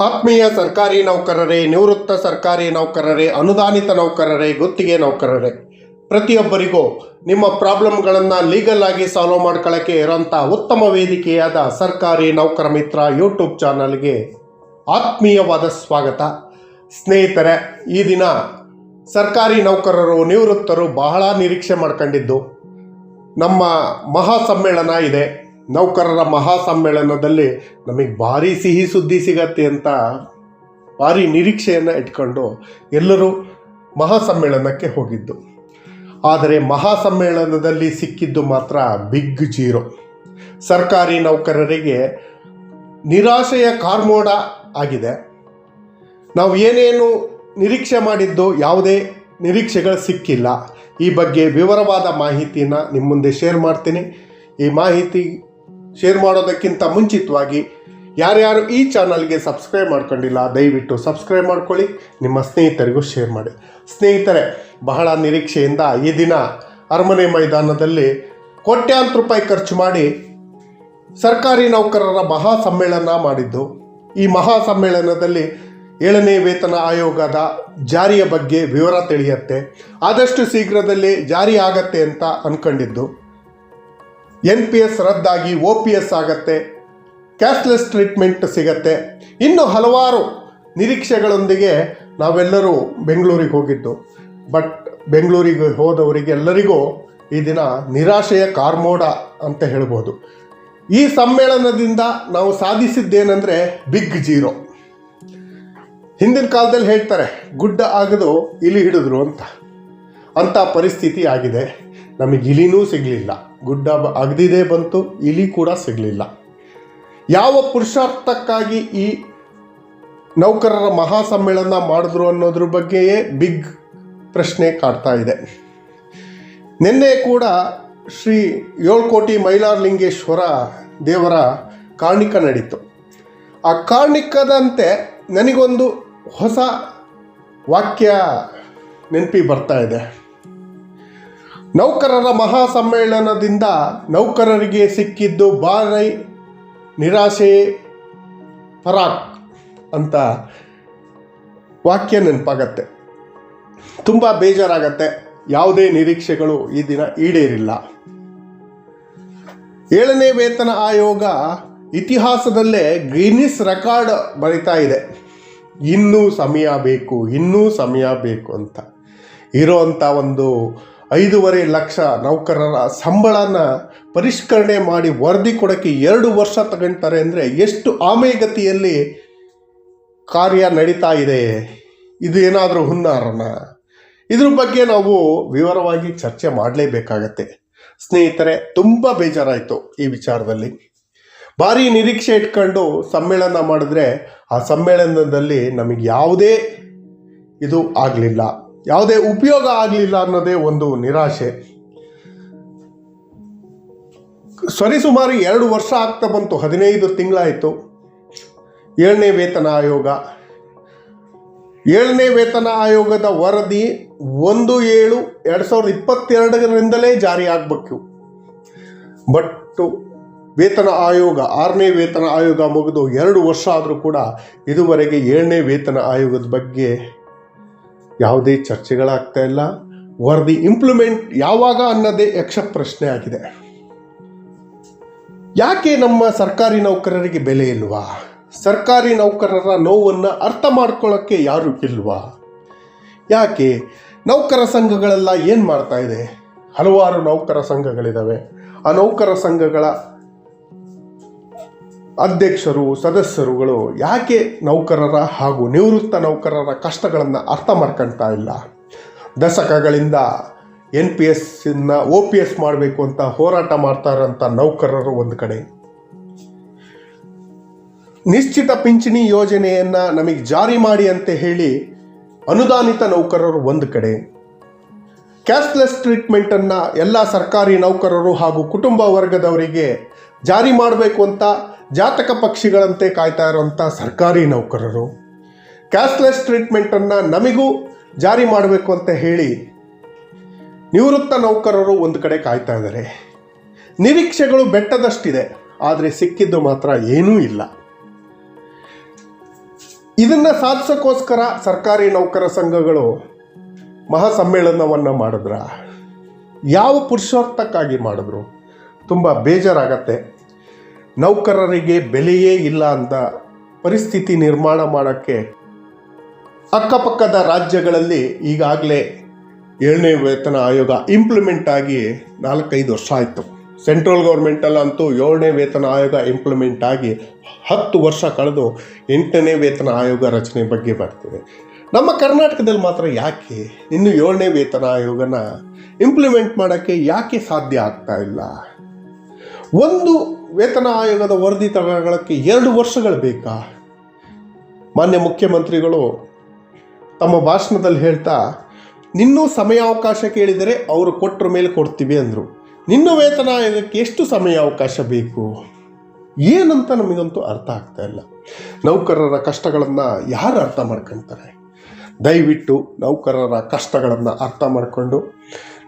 ಆತ್ಮೀಯ ಸರ್ಕಾರಿ ನೌಕರರೇ, ನಿವೃತ್ತ ಸರ್ಕಾರಿ ನೌಕರರೇ, ಅನುದಾನಿತ ನೌಕರರೇ, ಗುತ್ತಿಗೆ ನೌಕರರೇ, ಪ್ರತಿಯೊಬ್ಬರಿಗೂ ನಿಮ್ಮ ಪ್ರಾಬ್ಲಮ್ಗಳನ್ನು ಲೀಗಲ್ ಆಗಿ ಸಾಲ್ವ್ ಮಾಡ್ಕೊಳ್ಳೋಕ್ಕೆ ಇರೋಂಥ ಉತ್ತಮ ವೇದಿಕೆಯಾದ ಸರ್ಕಾರಿ ನೌಕರ ಮಿತ್ರ ಯೂಟ್ಯೂಬ್ ಚಾನಲ್ಗೆ ಆತ್ಮೀಯವಾದ ಸ್ವಾಗತ. ಸ್ನೇಹಿತರೆ, ಈ ದಿನ ಸರ್ಕಾರಿ ನೌಕರರು, ನಿವೃತ್ತರು ಬಹಳ ನಿರೀಕ್ಷೆ ಮಾಡ್ಕೊಂಡಿದ್ದು. ನಮ್ಮ ಮಹಾ ಸಮ್ಮೇಳನ ಇದೆ. ನೌಕರರ ಮಹಾ ಸಮ್ಮೇಳನದಲ್ಲಿ ನಮಗೆ ಭಾರಿ ಸಿಹಿ ಸುದ್ದಿ ಸಿಗತ್ತೆ ಅಂತ ಭಾರಿ ನಿರೀಕ್ಷೆಯನ್ನು ಇಟ್ಕೊಂಡು ಎಲ್ಲರೂ ಮಹಾ ಸಮ್ಮೇಳನಕ್ಕೆ ಹೋಗಿದ್ದು. ಆದರೆ ಮಹಾ ಸಮ್ಮೇಳನದಲ್ಲಿ ಸಿಕ್ಕಿದ್ದು ಮಾತ್ರ ಬಿಗ್ ಜೀರೋ. ಸರ್ಕಾರಿ ನೌಕರರಿಗೆ ನಿರಾಶೆಯ ಕಾರ್ಮೋಡ ಆಗಿದೆ. ನಾವು ಏನೇನು ನಿರೀಕ್ಷೆ ಮಾಡಿದ್ದು ಯಾವುದೇ ನಿರೀಕ್ಷೆಗಳು ಸಿಕ್ಕಿಲ್ಲ. ಈ ಬಗ್ಗೆ ವಿವರವಾದ ಮಾಹಿತಿನ ನಿಮ್ಮ ಮುಂದೆ ಶೇರ್ ಮಾಡ್ತೀನಿ. ಈ ಮಾಹಿತಿ ಶೇರ್ ಮಾಡೋದಕ್ಕಿಂತ ಮುಂಚಿತವಾಗಿ ಯಾರ್ಯಾರು ಈ ಚಾನಲ್ಗೆ ಸಬ್ಸ್ಕ್ರೈಬ್ ಮಾಡ್ಕೊಂಡಿಲ್ಲ, ದಯವಿಟ್ಟು ಸಬ್ಸ್ಕ್ರೈಬ್ ಮಾಡ್ಕೊಳ್ಳಿ. ನಿಮ್ಮ ಸ್ನೇಹಿತರಿಗೂ ಶೇರ್ ಮಾಡಿ. ಸ್ನೇಹಿತರೆ, ಬಹಳ ನಿರೀಕ್ಷೆಯಿಂದ ಈ ದಿನ ಅರಮನೆ ಮೈದಾನದಲ್ಲಿ ಕೋಟ್ಯಾಂತರ ರೂಪಾಯಿ ಖರ್ಚು ಮಾಡಿ ಸರ್ಕಾರಿ ನೌಕರರ ಮಹಾ ಸಮ್ಮೇಳನ ಮಾಡಿದ್ದು. ಈ ಮಹಾ ಸಮ್ಮೇಳನದಲ್ಲಿ ಏಳನೇ ವೇತನ ಆಯೋಗದ ಜಾರಿಯ ಬಗ್ಗೆ ವಿವರ ತಿಳಿಯತ್ತೆ. ಆದಷ್ಟು ಶೀಘ್ರದಲ್ಲಿ ಜಾರಿ ಆಗತ್ತೆ ಅಂತ ಅನ್ಕೊಂಡಿದ್ದು. ಎನ್ ಪಿ ಎಸ್ ರದ್ದಾಗಿ ಒ ಪಿ ಎಸ್ ಆಗತ್ತೆ, ಕ್ಯಾಶ್ಲೆಸ್ ಟ್ರೀಟ್ಮೆಂಟ್ ಸಿಗತ್ತೆ. ಇನ್ನು ಹಲವಾರು ನಿರೀಕ್ಷೆಗಳೊಂದಿಗೆ ನಾವೆಲ್ಲರೂ ಬೆಂಗಳೂರಿಗೆ ಹೋಗಿದ್ದು. ಬಟ್ ಬೆಂಗಳೂರಿಗೆ ಹೋದವರಿಗೆಲ್ಲರಿಗೂ ಈ ದಿನ ನಿರಾಶೆಯ ಕಾರ್ಮೋಡ ಅಂತ ಹೇಳ್ಬೋದು. ಈ ಸಮ್ಮೇಳನದಿಂದ ನಾವು ಸಾಧಿಸಿದ್ದೇನೆಂದರೆ ಬಿಗ್ ಜೀರೋ. ಹಿಂದಿನ ಕಾಲದಲ್ಲಿ ಹೇಳ್ತಾರೆ, ಗುಡ್ಡ ಆಗದು, ಇಲಿ ಹಿಡಿದ್ರು ಅಂತ. ಅಂಥ ಪರಿಸ್ಥಿತಿ ಆಗಿದೆ. ನಮಗೆ ಇಲಿನೂ ಸಿಗಲಿಲ್ಲ. ಗುಡ್ಡ ಅಗ್ದಿದೆ ಬಂತು, ಇಲಿ ಕೂಡ ಸಿಗಲಿಲ್ಲ. ಯಾವ ಪುರುಷಾರ್ಥಕ್ಕಾಗಿ ಈ ನೌಕರರ ಮಹಾ ಸಮ್ಮೇಳನ ಮಾಡಿದ್ರು ಅನ್ನೋದ್ರ ಬಗ್ಗೆಯೇ ಬಿಗ್ ಪ್ರಶ್ನೆ ಕಾಡ್ತಾ ಇದೆ. ನಿನ್ನೆ ಕೂಡ ಶ್ರೀ ಏಳ್ಕೋಟಿ ಮೈಲಾರಲಿಂಗೇಶ್ವರ ದೇವರ ಕಾರ್ಣಿಕ ನಡೀತು. ಆ ಕಾರ್ಣಿಕದಂತೆ ನನಗೊಂದು ಹೊಸ ವಾಕ್ಯ ನೆನಪಿ ಬರ್ತಾ ಇದೆ. ನೌಕರರ ಮಹಾ ಸಮ್ಮೇಳನದಿಂದ ನೌಕರರಿಗೆ ಸಿಕ್ಕಿದ್ದು ಬಾರೈ ನಿರಾಶೆ, ಫರಾಕ್ ಅಂತ ವಾಕ್ಯ ನೆನಪಾಗತ್ತೆ. ತುಂಬ ಬೇಜಾರಾಗತ್ತೆ. ಯಾವುದೇ ನಿರೀಕ್ಷೆಗಳು ಈ ದಿನ ಈಡೇರಿಲ್ಲ. ಏಳನೇ ವೇತನ ಆಯೋಗ ಇತಿಹಾಸದಲ್ಲೇ ಗಿನ್ನಿಸ್ ರೆಕಾರ್ಡ್ ಬರಿತಾ ಇದೆ. ಇನ್ನೂ ಸಮಯ ಬೇಕು, ಇನ್ನೂ ಸಮಯ ಬೇಕು ಅಂತ. ಇರೋವಂಥ ಒಂದು ಐದೂವರೆ ಲಕ್ಷ ನೌಕರರ ಸಂಬಳನ ಪರಿಷ್ಕರಣೆ ಮಾಡಿ ವರದಿ ಕೊಡೋಕ್ಕೆ ಎರಡು ವರ್ಷ ತಗೊಂತಾರೆ ಅಂದರೆ ಎಷ್ಟು ಆಮೆಗತಿಯಲ್ಲಿ ಕಾರ್ಯ ನಡೀತಾ ಇದೆ? ಇದು ಏನಾದರೂ ಹುನ್ನಾರನ? ಇದ್ರ ಬಗ್ಗೆ ನಾವು ವಿವರವಾಗಿ ಚರ್ಚೆ ಮಾಡಲೇಬೇಕಾಗತ್ತೆ. ಸ್ನೇಹಿತರೆ, ತುಂಬ ಬೇಜಾರಾಯಿತು ಈ ವಿಚಾರದಲ್ಲಿ. ಭಾರಿ ನಿರೀಕ್ಷೆ ಇಟ್ಕೊಂಡು ಸಮ್ಮೇಳನ ಮಾಡಿದ್ರೆ ಆ ಸಮ್ಮೇಳನದಲ್ಲಿ ನಮಗೆ ಯಾವುದೇ ಇದು ಆಗಲಿಲ್ಲ. ಯಾವುದೇ ಉಪಯೋಗ ಆಗಲಿಲ್ಲ ಅನ್ನೋದೇ ಒಂದು ನಿರಾಶೆ. ಸರಿಸುಮಾರು ಎರಡು ವರ್ಷ ಆಗ್ತಾ ಬಂತು, ಹದಿನೈದು ತಿಂಗಳಾಯಿತು. ಏಳನೇ ವೇತನ ಆಯೋಗ. ಏಳನೇ ವೇತನ ಆಯೋಗದ ವರದಿ ಒಂದು ಏಳು ಎರಡು ಸಾವಿರದ ಇಪ್ಪತ್ತೆರಡರಿಂದಲೇ ಜಾರಿ ಆಗಬೇಕು. ಬಟ್ ವೇತನ ಆಯೋಗ, ಆರನೇ ವೇತನ ಆಯೋಗ ಮುಗಿದು ಎರಡು ವರ್ಷ ಆದರೂ ಕೂಡ ಇದುವರೆಗೆ ಏಳನೇ ವೇತನ ಆಯೋಗದ ಬಗ್ಗೆ ಯಾವುದೇ ಚರ್ಚೆಗಳಾಗ್ತಾ ಇಲ್ಲ. ವರದಿ ಇಂಪ್ಲಿಮೆಂಟ್ ಯಾವಾಗ ಅನ್ನೋದೇ ಯಕ್ಷ ಪ್ರಶ್ನೆ ಆಗಿದೆ. ಯಾಕೆ ನಮ್ಮ ಸರ್ಕಾರಿ ನೌಕರರಿಗೆ ಬೆಲೆ ಇಲ್ವಾ? ಸರ್ಕಾರಿ ನೌಕರರ ನೋವನ್ನು ಅರ್ಥ ಮಾಡ್ಕೊಳ್ಳೋಕ್ಕೆ ಯಾರು ಇಲ್ವಾ? ಯಾಕೆ ನೌಕರ ಸಂಘಗಳೆಲ್ಲ ಏನು ಮಾಡ್ತಾ ಇದೆ? ಹಲವಾರು ನೌಕರ ಸಂಘಗಳಿದ್ದಾವೆ ಆ ನೌಕರ ಸಂಘಗಳ ಅಧ್ಯಕ್ಷರು, ಸದಸ್ಯರುಗಳು ಯಾಕೆ ನೌಕರರ ಹಾಗೂ ನಿವೃತ್ತ ನೌಕರರ ಕಷ್ಟಗಳನ್ನು ಅರ್ಥ ಮಾಡ್ಕೊಳ್ತಾ ಇಲ್ಲ? ದಶಕಗಳಿಂದ ಎನ್ ಪಿ ಎಸ್ನ ಒ ಪಿ ಎಸ್ ಮಾಡಬೇಕು ಅಂತ ಹೋರಾಟ ಮಾಡ್ತಾ ಇರೋಂಥ ನೌಕರರು ಒಂದು ಕಡೆ. ನಿಶ್ಚಿತ ಪಿಂಚಣಿ ಯೋಜನೆಯನ್ನು ನಮಗೆ ಜಾರಿ ಮಾಡಿ ಅಂತ ಹೇಳಿ ಅನುದಾನಿತ ನೌಕರರು ಒಂದು ಕಡೆ. ಕ್ಯಾಶ್ಲೆಸ್ ಟ್ರೀಟ್ಮೆಂಟನ್ನು ಎಲ್ಲ ಸರ್ಕಾರಿ ನೌಕರರು ಹಾಗೂ ಕುಟುಂಬ ವರ್ಗದವರಿಗೆ ಜಾರಿ ಮಾಡಬೇಕು ಅಂತ ಜಾತಕ ಪಕ್ಷಿಗಳಂತೆ ಕಾಯ್ತಾ ಇರುವಂಥ ಸರ್ಕಾರಿ ನೌಕರರು. ಕ್ಯಾಶ್ಲೆಸ್ ಟ್ರೀಟ್ಮೆಂಟನ್ನು ನಮಗೂ ಜಾರಿ ಮಾಡಬೇಕು ಅಂತ ಹೇಳಿ ನಿವೃತ್ತ ನೌಕರರು ಒಂದು ಕಡೆ ಕಾಯ್ತಾ ಇದ್ದಾರೆ. ನಿರೀಕ್ಷೆಗಳು ಬೆಟ್ಟದಷ್ಟಿದೆ, ಆದರೆ ಸಿಕ್ಕಿದ್ದು ಮಾತ್ರ ಏನೂ ಇಲ್ಲ. ಇದನ್ನು ಸಾಧಿಸೋಕ್ಕೋಸ್ಕರ ಸರ್ಕಾರಿ ನೌಕರ ಸಂಘಗಳು ಮಹಾಸಮ್ಮೇಳನವನ್ನು ಮಾಡಿದ್ರ? ಯಾವ ಪುರುಷಾರ್ಥಕ್ಕಾಗಿ ಮಾಡಿದ್ರು? ತುಂಬ ಬೇಜಾರಾಗತ್ತೆ. ನೌಕರರಿಗೆ ಬೆಲೆಯೇ ಇಲ್ಲ ಅಂತ ಪರಿಸ್ಥಿತಿ ನಿರ್ಮಾಣ ಮಾಡೋಕ್ಕೆ ಅಕ್ಕಪಕ್ಕದ ರಾಜ್ಯಗಳಲ್ಲಿ ಈಗಾಗಲೇ ಏಳನೇ ವೇತನ ಆಯೋಗ ಇಂಪ್ಲಿಮೆಂಟ್ ಆಗಿ ನಾಲ್ಕೈದು ವರ್ಷ ಆಯಿತು. ಸೆಂಟ್ರಲ್ ಗೌರ್ಮೆಂಟಲ್ಲಂತೂ ಏಳನೇ ವೇತನ ಆಯೋಗ ಇಂಪ್ಲಿಮೆಂಟ್ ಆಗಿ ಹತ್ತು ವರ್ಷ ಕಳೆದು ಎಂಟನೇ ವೇತನ ಆಯೋಗ ರಚನೆ ಬಗ್ಗೆ ಬರ್ತದೆ ನಮ್ಮ ಕರ್ನಾಟಕದಲ್ಲಿ ಮಾತ್ರ ಯಾಕೆ ಇನ್ನು ಏಳನೇ ವೇತನ ಆಯೋಗನ ಇಂಪ್ಲಿಮೆಂಟ್ ಮಾಡೋಕ್ಕೆ ಯಾಕೆ ಸಾಧ್ಯ ಆಗ್ತಾ ಇಲ್ಲ? ಒಂದು ವೇತನ ಆಯೋಗದ ವರದಿ ತಗೊಳ್ಳೋಕ್ಕೆ ಎರಡು ವರ್ಷಗಳು ಬೇಕಾ? ಮಾನ್ಯ ಮುಖ್ಯಮಂತ್ರಿಗಳು, ತಮ್ಮ ಭಾಷಣದಲ್ಲಿ ಹೇಳ್ತಾ, ನಿನ್ನೂ ಸಮಯಾವಕಾಶ ಕೇಳಿದರೆ ಅವರು ಕೊಟ್ಟರ ಮೇಲೆ ಕೊಡ್ತೀವಿ ಅಂದರು. ನಿನ್ನ ವೇತನ ಆಯೋಗಕ್ಕೆ ಎಷ್ಟು ಸಮಯಾವಕಾಶ ಬೇಕು? ಏನಂತ ನಮಗಂತೂ ಅರ್ಥ ಆಗ್ತಾ ಇಲ್ಲ. ನೌಕರರ ಕಷ್ಟಗಳನ್ನು ಯಾರು ಅರ್ಥ ಮಾಡ್ಕೊಳ್ತಾರೆ ದಯವಿಟ್ಟು ನೌಕರರ ಕಷ್ಟಗಳನ್ನು ಅರ್ಥ ಮಾಡಿಕೊಂಡು,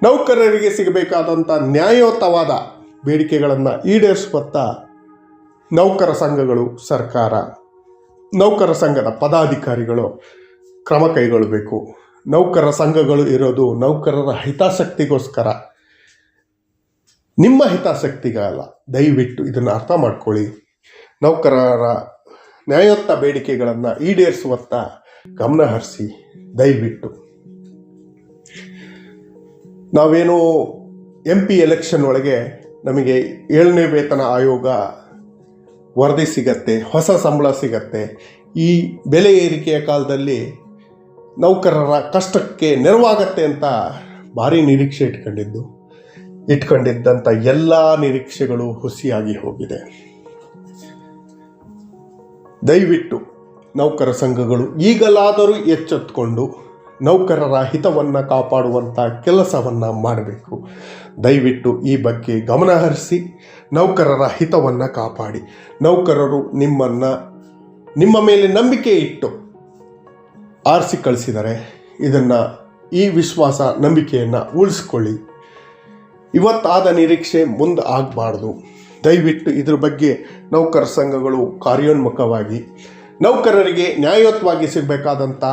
ನೌಕರರಿಗೆ ಸಿಗಬೇಕಾದಂಥ ನ್ಯಾಯಯುತವಾದ ಬೇಡಿಕೆಗಳನ್ನು ಈಡೇರಿಸುವತ್ತ ನೌಕರ ಸಂಘಗಳು ಸರ್ಕಾರ, ನೌಕರ ಸಂಘದ ಪದಾಧಿಕಾರಿಗಳು ಕ್ರಮ ಕೈಗೊಳ್ಳಬೇಕು. ನೌಕರ ಸಂಘಗಳು ಇರೋದು ನೌಕರರ ಹಿತಾಸಕ್ತಿಗೋಸ್ಕರ. ನಿಮ್ಮ ಹಿತಾಸಕ್ತಿಗಲ್ಲ, ದಯವಿಟ್ಟು ಇದನ್ನು ಅರ್ಥ ಮಾಡ್ಕೊಳ್ಳಿ. ನೌಕರರ ನ್ಯಾಯಯುತ ಬೇಡಿಕೆಗಳನ್ನು ಈಡೇರಿಸುವತ್ತ ಗಮನ ಹರಿಸಿ, ದಯವಿಟ್ಟು. ನಾವೇನು ಎಂ ಪಿ ಎಲೆಕ್ಷನ್ ಒಳಗೆ ನಮಗೆ ಏಳನೇ ವೇತನ ಆಯೋಗ ವರದಿ ಸಿಗತ್ತೆ, ಹೊಸ ಸಂಬಳ ಸಿಗತ್ತೆ. ಈ ಬೆಲೆ ಏರಿಕೆಯ ಕಾಲದಲ್ಲಿ ನೌಕರರ ಕಷ್ಟಕ್ಕೆ ನೆರವಾಗತ್ತೆ ಅಂತ ಭಾರಿ ನಿರೀಕ್ಷೆ ಇಟ್ಕೊಂಡಿದ್ದು, ಇಟ್ಕೊಂಡಿದ್ದಂಥ ಎಲ್ಲ ನಿರೀಕ್ಷೆಗಳು ಹುಸಿಯಾಗಿ ಹೋಗಿದೆ. ದಯವಿಟ್ಟು ನೌಕರ ಸಂಘಗಳು ಈಗಲಾದರೂ ಎಚ್ಚೆತ್ತುಕೊಂಡು ನೌಕರರ ಹಿತವನ್ನು ಕಾಪಾಡುವಂಥ ಕೆಲಸವನ್ನು ಮಾಡಬೇಕು. ದಯವಿಟ್ಟು ಈ ಬಗ್ಗೆ ಗಮನ ಹರಿಸಿ, ನೌಕರರ ಹಿತವನ್ನು ಕಾಪಾಡಿ. ನೌಕರರು ನಿಮ್ಮನ್ನು, ನಿಮ್ಮ ಮೇಲೆ ನಂಬಿಕೆ ಇಟ್ಟು ಆರಿಸಿ ಕಳಿಸಿದರೆ ಇದನ್ನು ಈ ವಿಶ್ವಾಸ, ನಂಬಿಕೆಯನ್ನು ಉಳಿಸ್ಕೊಳ್ಳಿ. ಇವತ್ತಾದ ನಿರೀಕ್ಷೆ ಮುಂದೆ ಆಗಬಾರ್ದು. ದಯವಿಟ್ಟು ಇದ್ರ ಬಗ್ಗೆ ನೌಕರ ಸಂಘಗಳು ಕಾರ್ಯೋನ್ಮುಖವಾಗಿ, ನೌಕರರಿಗೆ ನ್ಯಾಯಯುತವಾಗಿ ಸಿಗಬೇಕಾದಂಥ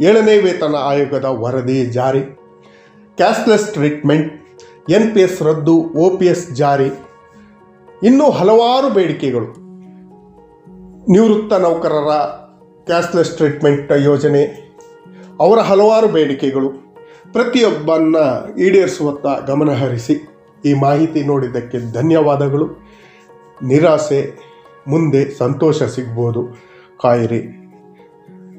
ಏಳನೇ ವೇತನ ಆಯೋಗದ ವರದಿ ಜಾರಿ. Cashless treatment N P S ರದ್ದು, ಒ ಪಿ ಎಸ್ ಜಾರಿ. ಇನ್ನೂ ಹಲವಾರು ಬೇಡಿಕೆಗಳು. ನಿವೃತ್ತ ನೌಕರರ ಕ್ಯಾಶ್ಲೆಸ್ ಟ್ರೀಟ್ಮೆಂಟ್ ಯೋಜನೆ. ಅವರ ಹಲವಾರು ಬೇಡಿಕೆಗಳು. ಪ್ರತಿಯೊಬ್ಬನ್ನ ಈಡೇರಿಸುವತ್ತ ಗಮನಹರಿಸಿ ಈ ಮಾಹಿತಿ ನೋಡಿದ್ದಕ್ಕೆ ಧನ್ಯವಾದಗಳು. ನಿರಾಸೆ, ಮುಂದೆ ಸಂತೋಷ ಸಿಗ್ಬೋದು. ಕಾಯಿರಿ.